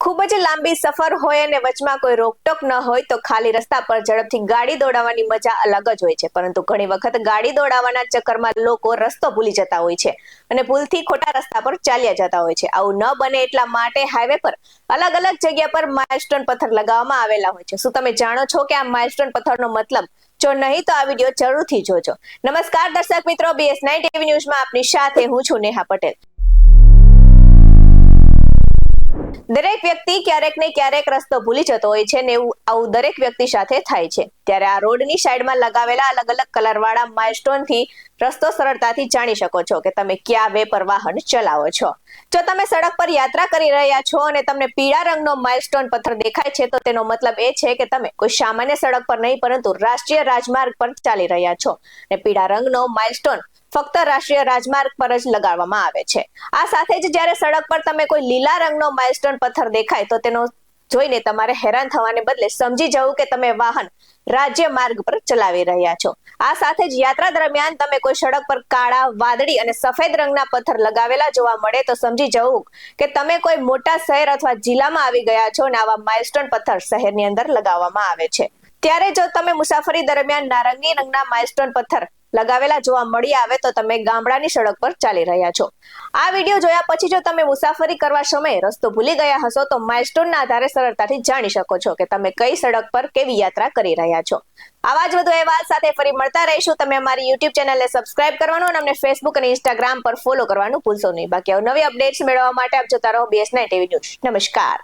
ખૂબ જ લાંબી સફર હોય અને વચમાં કોઈ રોકટોક ન હોય તો ખાલી રસ્તા પર ઝડપથી ગાડી દોડાવવાની મજા અલગ જ હોય છે. પરંતુ ઘણી વખત ગાડી દોડાવવાના ચક્કરમાં લોકો રસ્તો ભૂલી જતા હોય છે અને ભૂલથી ખોટા રસ્તા પર ચાલ્યા જતા હોય છે. આવું ન બને એટલા માટે હાઈવે પર અલગ અલગ જગ્યા પર માઇલસ્ટોન પથ્થર લગાવવામાં આવેલા હોય છે. શું તમે જાણો છો કે આ માઇલસ્ટોન પથ્થરનો મતલબ? જો નહીં તો આ વીડિયો જરૂરથી જોજો. નમસ્કાર દર્શક મિત્રો બીએસ નાઇન ટીવી ન્યૂઝમાં આપની સાથે હું છું નેહા પટેલ. દરેક વ્યક્તિ ક્યારેક ને ક્યારેક રસ્તો ભૂલી જતો હોય છે ને એવું આવું દરેક વ્યક્તિ સાથે થાય છે. ત્યારે આ રોડની સાઈડમાં લગાવેલા અલગ અલગ કલરવાળા માઇલસ્ટોનથી રસ્તો સરળતાથી જાણી શકો છો કે તમે ક્યાં વે પર વાહન ચલાવો છો. જો તમે સડક પર યાત્રા કરી રહ્યા છો અને તમને પીળા રંગનો માઇલસ્ટોન પથ્થર દેખાય છે તો તેનો મતલબ એ છે કે તમે કોઈ સામાન્ય સડક પર નહીં પરંતુ રાષ્ટ્રીય રાજમાર્ગ પર ચાલી રહ્યા છો. અને પીળા રંગનો માઇલસ્ટોન ફક્ત રાષ્ટ્રીય રાજમાર્ગ પર જ લગાડવામાં આવે છે. આ સાથે જ જ્યારે સડક પર તમે કોઈ લીલા રંગનો માઇલસ્ટોન પથ્થર દેખાય તો તેનો જોઈને તમારે હેરાન થવાને બદલે સમજી જવું કે તમે વાહન રાજ્ય માર્ગ પર ચલાવી રહ્યા છો. આ સાથે જ યાત્રા દરમિયાન તમે કોઈ સડક પર કાળા, વાદળી અને સફેદ રંગના પથ્થર લગાવેલા જોવા મળે તો સમજી જવું કે તમે કોઈ મોટા શહેર અથવા જિલ્લામાં આવી ગયા છો અને આવા માઇલસ્ટોન પથ્થર શહેરની અંદર લગાવવામાં આવે છે. ત્યારે જો તમે મુસાફરી દરમિયાન નારંગી રંગના માઇલસ્ટોન પથ્થર લગાવેલા જોવા મળી આવે તો તમે ગામડાની સડક પર ચાલી રહ્યા છો. આ વીડિયો જોયા પછી જો તમે મુસાફરી કરવા સમયે રસ્તો ભૂલી ગયા હશો તો માઇલસ્ટોનના આધારે સરળતાથી જાણી શકો છો કે તમે કઈ સડક પર કેવી યાત્રા કરી રહ્યા છો. આવા જ વધુ અહેવાલ સાથે ફરી મળતા રહીશું. તમે અમારી યુટ્યુબ ચેનલને સબસ્ક્રાઇબ કરવાનું અને અમને ફેસબુક અને ઇન્સ્ટાગ્રામ પર ફોલો કરવાનું ભૂલશો નહીં. બાકી નવી અપડેટ્સ મેળવવા માટે આપ જોતા રહો બીએસ નાઇન ટીવી ન્યૂઝ નમસ્કાર.